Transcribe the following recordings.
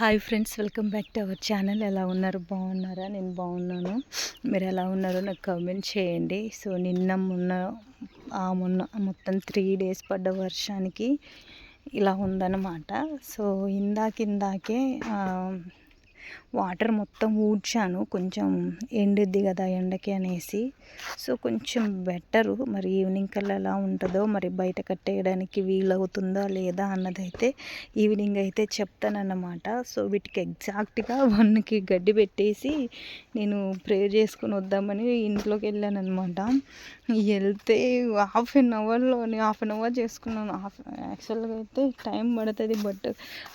Hi friends welcome back to our channel ఎలా ఉన్నారు? బాగున్నారా? నేను బాగున్నాను. మీరు ఎలా ఉన్నారో నాకు కామెంట్ చేయండి. సో నిన్న మొన్న ఆ మొన్న మొత్తం త్రీ డేస్ పడ్డ వర్షానికి ఇలా ఉందన్నమాట. సో ఇందాకిందాకే వాటర్ మొత్తం ఊడ్చాను. కొంచెం ఎండిద్ది కదా ఎండకి అనేసి. సో కొంచెం బెటరు. మరి ఈవినింగ్ కల్లా ఎలా ఉంటుందో మరి బయట కట్టేయడానికి వీలవుతుందా లేదా అన్నదైతే ఈవినింగ్ అయితే చెప్తానన్నమాట. సో వీటికి ఎగ్జాక్ట్గా వన్కి గడ్డి పెట్టేసి నేను ప్రేయర్ చేసుకుని వద్దామని ఇంట్లోకి వెళ్ళాను అనమాట వెళ్తే హాఫ్ అన్ అవర్లో హాఫ్ అన్ అవర్ చేసుకున్నాను. హాఫ్ యాక్చువల్గా అయితే టైం పడుతుంది బట్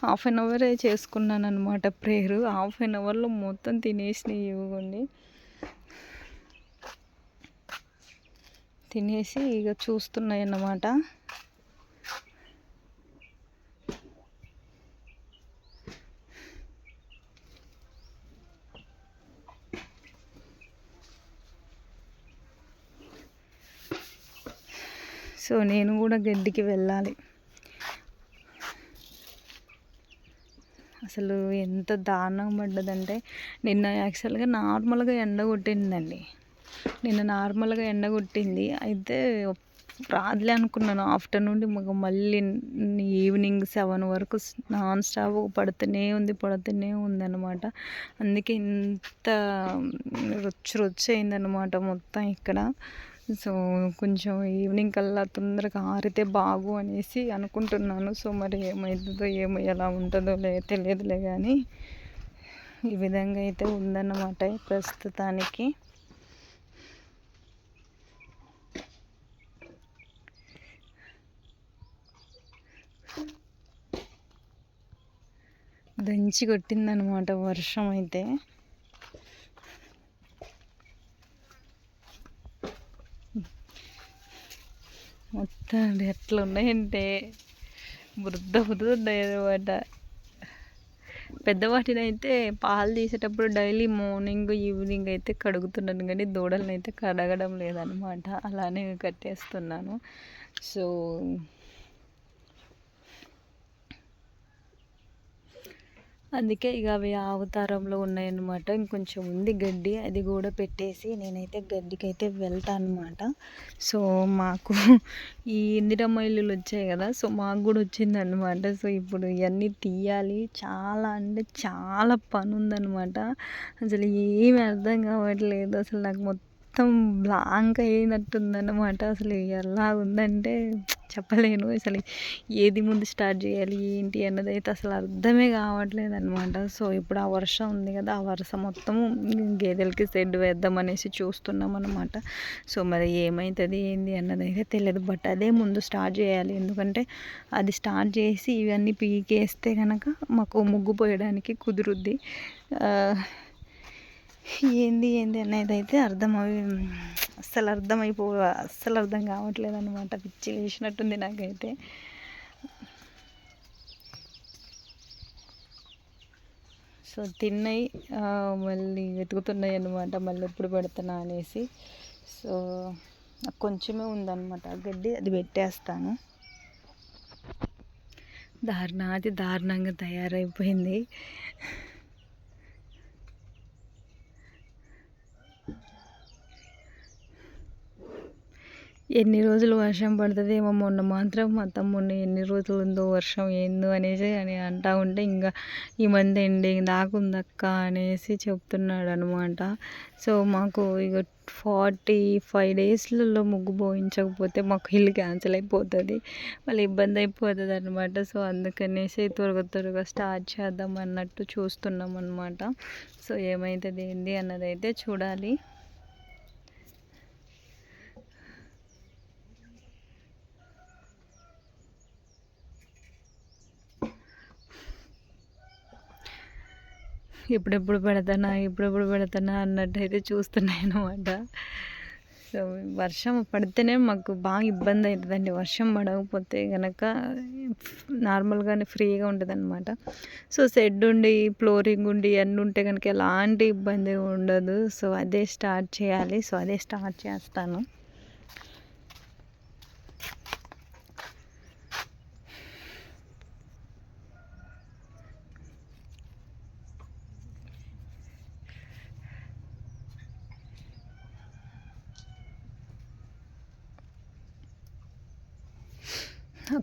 హాఫ్ అన్ అవరే చేసుకున్నాను అనమాట ప్రేయర్ హాఫ్ అన్ అవర్లో మొత్తం తినేసినాయి ఇవ్వండి తినేసి ఇక చూస్తున్నాయి అన్నమాట సో నేను కూడా గడ్డికి వెళ్ళాలి. అసలు ఎంత దారుణం పడ్డదంటే నిన్న యాక్చువల్గా నార్మల్గా ఎండ కొట్టిందండి. నిన్న నార్మల్గా ఎండ కొట్టింది. అయితే రాదులే అనుకున్నాను. ఆఫ్టర్నూన్ మాకు మళ్ళీ ఈవినింగ్ సెవెన్ వరకు నాన్ స్టాప్ పడుతూనే ఉంది పడుతూనే ఉందన్నమాట. అందుకే ఇంత రొచ్చు రొచ్చు అయిందన్నమాట మొత్తం ఇక్కడ. సో కొంచెం ఈవినింగ్ కల్లా తొందరగా ఆరితే బాగు అనేసి అనుకుంటున్నాను. సో మరి ఏమవుతుందో ఏమో ఎలా ఉంటుందో లే తెలియదులే కానీ ఈ విధంగా అయితే ఉందన్నమాట ప్రస్తుతానికి. దంచి కొట్టిందనమాట వర్షం అయితే. మొత్తం ఎట్లా ఉన్నాయంటే బురద బురద ఉన్నాయన్నమాట పెద్దవాటిని అయితే పాలు తీసేటప్పుడు డైలీ మార్నింగ్ ఈవినింగ్ అయితే కడుగుతున్నాను కానీ దూడలను అయితే కడగడం లేదనమాట అలానే కట్టేస్తున్నాను. సో అందుకే ఇక అవి అవతారంలో ఉన్నాయన్నమాట. ఇంకొంచెం ఉంది గడ్డి అది కూడా పెట్టేసి నేనైతే గడ్డికి అయితే వెళ్తాను అనమాట సో మాకు ఈ ఇందిరమ్మ ఇల్లులు వచ్చాయి కదా సో మాకు కూడా వచ్చిందనమాట సో ఇప్పుడు ఇవన్నీ తీయాలి. చాలా అంటే చాలా పని ఉందన్నమాట అసలు ఏమి అర్థం కావట్లేదు. అసలు నాకు మొత్తం బ్లాంక్ అయినట్టుందన్నమాట. అసలు ఎలా ఉందంటే చెప్పలేను. అసలు ఏది ముందు స్టార్ట్ చేయాలి ఏంటి అన్నది అయితే అసలు అర్థమే కావట్లేదు అనమాట సో ఇప్పుడు ఆ వర్షం ఉంది కదా ఆ వర్షం మొత్తము గేదెలకి షెడ్ వేద్దాం అనేసి చూస్తున్నాం అనమాట సో మరి ఏమవుతుంది ఏంది అన్నది అయితే తెలియదు బట్ అదే ముందు స్టార్ట్ చేయాలి. ఎందుకంటే అది స్టార్ట్ చేసి ఇవన్నీ పీకేస్తే కనుక మాకు ముగ్గు పోయడానికి కుదురుద్ది. ఏంది ఏంది అనేది అయితే అర్థం అస్సలు అర్థమైపో అస్సలు అర్థం కావట్లేదు అనమాట పిచ్చి వేసినట్టుంది నాకైతే. సో తిన్నాయి. మళ్ళీ వెతుకుతున్నాయి అనమాట మళ్ళీ ఎప్పుడు పెడుతున్నా అనేసి. సో కొంచెమే ఉందన్నమాట. గడ్డి అది పెట్టేస్తాను. దారుణ అది దారుణంగా తయారైపోయింది. ఎన్ని రోజులు వర్షం పడుతుందేమో మొన్న మాత్రం మా తమ్ముడిని ఎన్ని రోజులు ఉందో వర్షం ఏందో అనేసి అని అంటా ఉంటే ఇంకా ఈ మంత్ ఎండింగ్ దాకుందక్క అనేసి చెప్తున్నాడు అనమాట సో మాకు ఇక ఫార్టీ ఫైవ్ డేస్లలో ముగ్గు పోయించకపోతే మాకు ఇల్లు క్యాన్సిల్ అయిపోతుంది. మళ్ళీ ఇబ్బంది అయిపోతుంది అనమాట సో అందుకనేసి త్వరగా త్వరగా స్టార్ట్ చేద్దాం అన్నట్టు చూస్తున్నాం అనమాట సో ఏమవుతుంది ఏంది అన్నది అయితే చూడాలి. ఎప్పుడెప్పుడు పెడతానా ఎప్పుడెప్పుడు పెడతానా అన్నట్టు అయితే చూస్తున్నాయి అనమాట సో వర్షం పడితేనే మాకు బాగా ఇబ్బంది అవుతుందండి వర్షం పడకపోతే కనుక నార్మల్గానే ఫ్రీగా ఉంటుంది అనమాట సో షెడ్ ఉండి ఫ్లోరింగ్ ఉండి అన్నీ ఉంటే కనుక ఎలాంటి ఇబ్బంది ఉండదు. సో అదే స్టార్ట్ చేయాలి. సో అదే స్టార్ట్ చేస్తాను.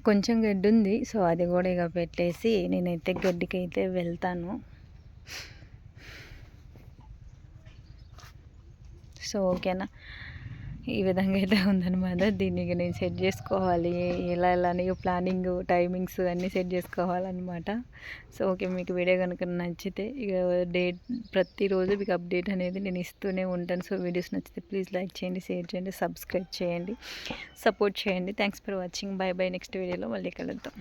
కొంచెం గడ్డి ఉంది సో అది కూడా ఇక పెట్టేసి నేనైతే గడ్డికి అయితే వెళ్తాను. సో ఓకేనా? ఈ విధంగా అయితే ఉందన్నమాట. దీన్ని నేను సెట్ చేసుకోవాలి. ఎలా ఎలా అని ప్లానింగ్ టైమింగ్స్ అన్నీ సెట్ చేసుకోవాలన్నమాట. సో ఓకే మీకు వీడియో కనుక నచ్చితే ఇక డేట్ ప్రతిరోజు మీకు అప్డేట్ అనేది నేను ఇస్తూనే ఉంటాను. సో వీడియోస్ నచ్చితే ప్లీజ్ లైక్ చేయండి షేర్ చేయండి సబ్స్క్రైబ్ చేయండి సపోర్ట్ చేయండి. Thanks for watching. Bye bye next వీడియోలో మళ్ళీ కలుద్దాం.